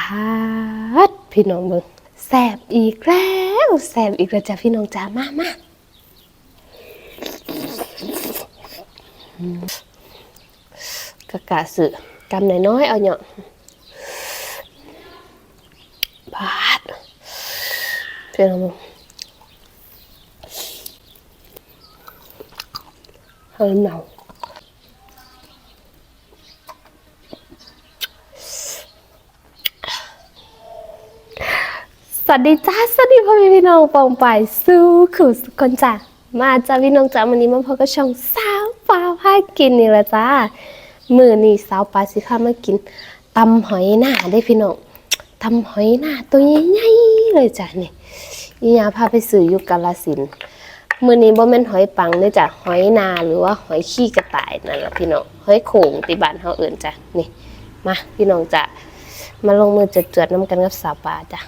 าดพี่น้องเบิ่งแสบอีกแล้วแสบอีกแล้วจ้ะพี่น้องจ้ามามากะกะสือกำน้อยๆเอาเนาะบาดพี่น้องเบิ่งเฮิมหนาว วัสดีจ้าสวัสดีพ่อแม่พี่น้องปองไปสู้ขู่สุกคนจ้ามาจ้าพี่น้องจ้าวันนี้มาพบกับช่องสาวปลาพากินนี่ละจ้ามือนี่สาวปลาสิข้ามากินตำหอยหน้าได้พี่น้องตำหอยหน้าตัวใหญ่ๆเลยจ้านี่อียาพาไปซื้ออยู่กาลสินมือนี้บ่แม่นหอยปังเลยจ้ะหอยนาหรือว่าหอยขี้กระต่ายนั่นแหละพี่น้องหอยโขงติบานเฮาเอิ้นจ้ะนี่มาพี่น้องจ้ะมาลงมือจวดน้ำกันกับสาวปลาจ้ะ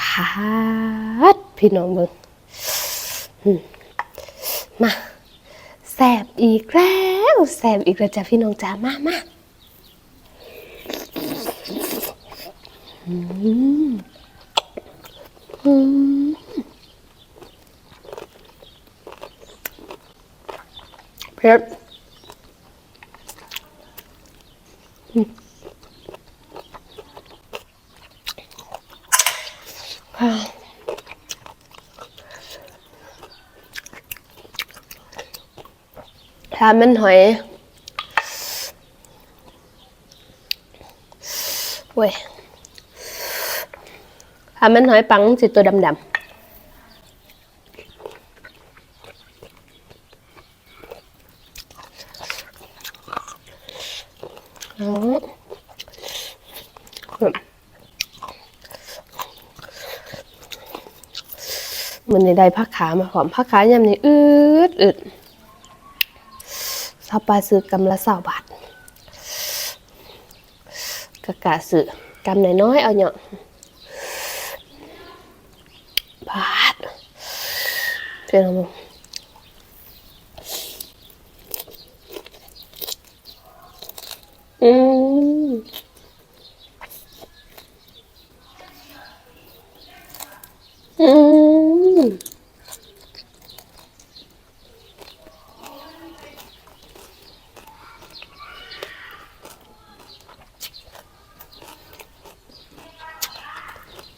พาดพี่น้องเบิงมาแสบอีกแล้วแสบอีกแล้วจ้ะพี่น้องจ้ามามาอืมอืมเผ็ดค่ ถ้ามันหอยเว้ยถ้ามันหอยปังสิตัวดำๆอ๋ออืม มั นในได้ผักขามาหอมผักขายำนี่อืดอึดซาปลาซื้อกำละสาบาทกะกะซื้อกำน้อยๆเอาเนาะบาทเพื่อนของ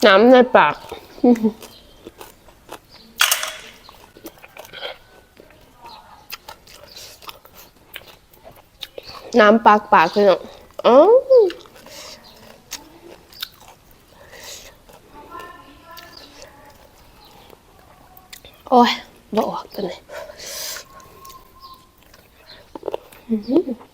น้ำในปาก น้ำปากปากเลยเนาะอ๋อโอ้ยบออกตัวนี้โ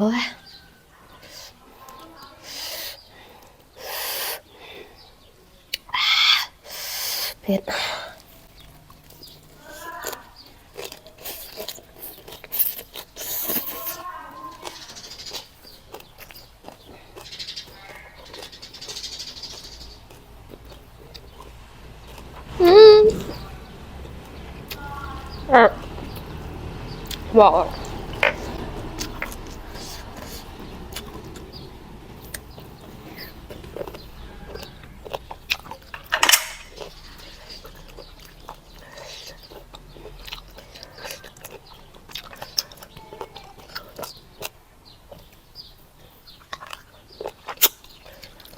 อ้ยเผ็ดอืมอะบอก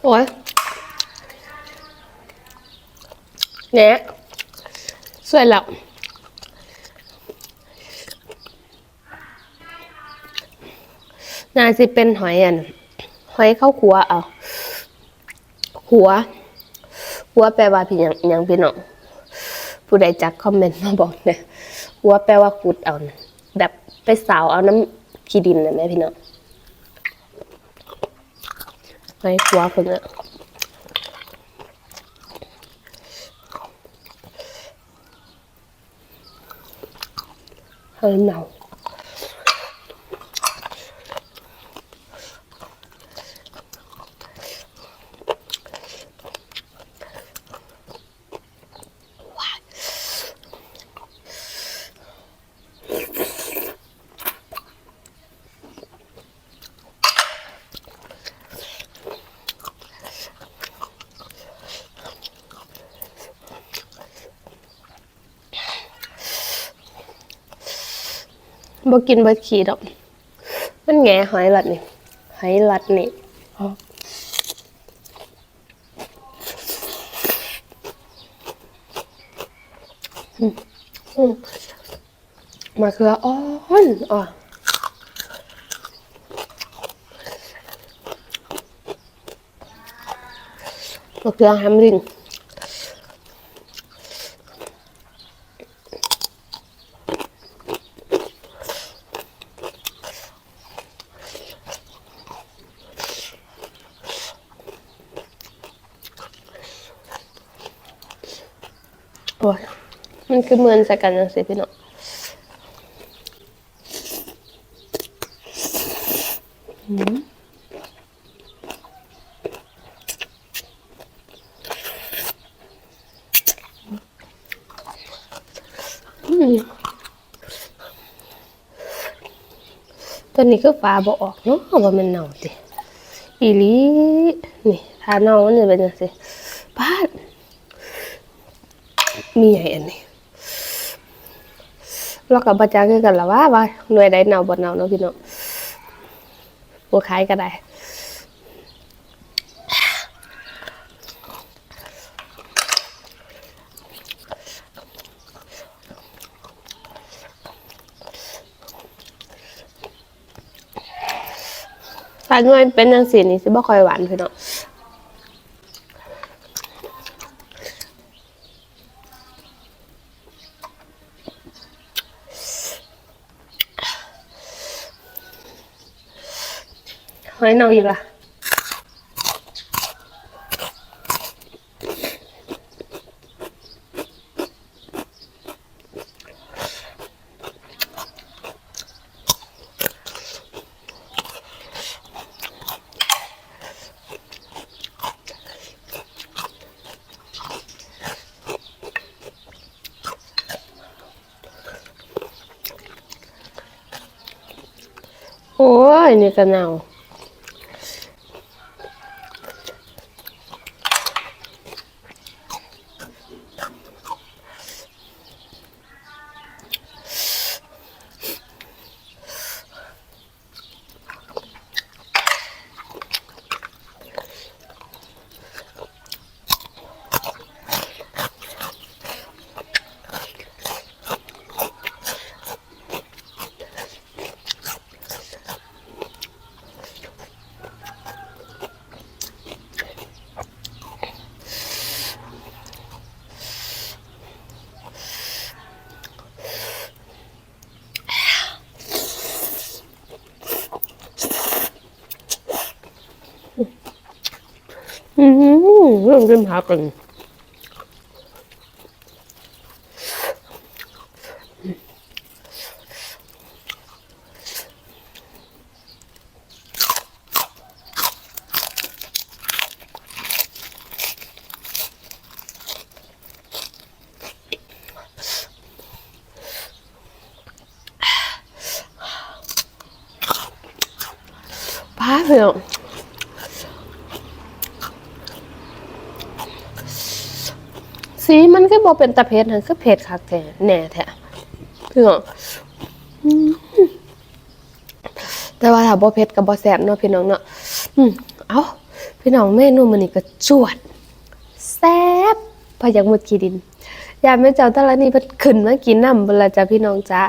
โอ้ยเนี่ยสวยแล้วน่าสิเป็นหอยอัน หอยเข้าขัวเอาหัว หัวแปลว่าพี่ยังยังพี่น้องผู้ใดจักคอมเมนต์มาบอกเนี่ยหัวแปลว่าขุดเอาแบบไปสาวเอาน้ำขี้ดินนะแม่พี่น้อง หอยขัว คนน่ะหอยเน่าบ่กินบขี้ดอก มันแง่หอยหลัดนี่หอยหลัดนี่มอืมมะเขืออ่อนอ่อนมะเขือแฮมริง อ้ยมันคือเหมือนใส่กันจังสิพี่น้องอืมอืมตัวนี้คือฟ้าบ่ออกเนาะว่ามันเน่าติอีลีนี่ถ้าเน่ามันจะเป็นจังซี่ปาด มีใหญ่อันนี้เรากับบาจาคือกันละว่าว่าหน่วยใดเนาบ่เนาเนาะพี่น้องบัวขายก็ได้ถ้าหน่วยเป็นจังซี่นี่สิบ่ค่อยหวานพี่น้อง หอยเน่าอีกละโอ้ยนี่ก็เนา อืมเริ่มกินผักกันเพื่อน สีมันก็บอเป็นตะเพ็ดนะคือเผ็ดคักแท้แหน่แท้พี่น้องแต่ว่าถ้าบ่เผ็ดก็บ่แซ่บเนาะพี่น้องเนาะอืมเอ้าพี่น้องเมนูมื้อนี้ก็จวดแซ่บพออยากหมดขี้ดินยามแม่เจ้าตะละนี่เพิ่นขึ้นมากินน้ำเบิ่ล่ะจ้ะพี่น้องจ้า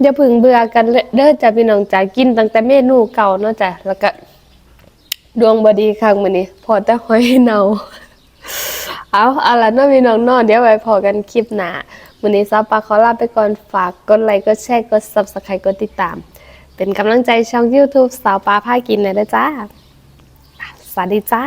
อย่าพิ่งเบื่อกันเลยเด้อจ้ะพี่น้องจ้ากินตั้งแต่เมนูเก่าเนาะจ้ะแล้วก็ดวงบดีครั้งมื้อนี้พอแต่หอยเน่า เอาเอาละน้องพี่น้องนอนเดี๋ยวไว้พอกันคลิปหน้าวันนี้ซาปาขอลาไปก่อนฝากกดไลค์กดแชร์กด subscribe กดติดตาม เป็นกำลังใจช่อง YouTube สาวปลาพากินเลยนะจ้าสวัสดีจ้า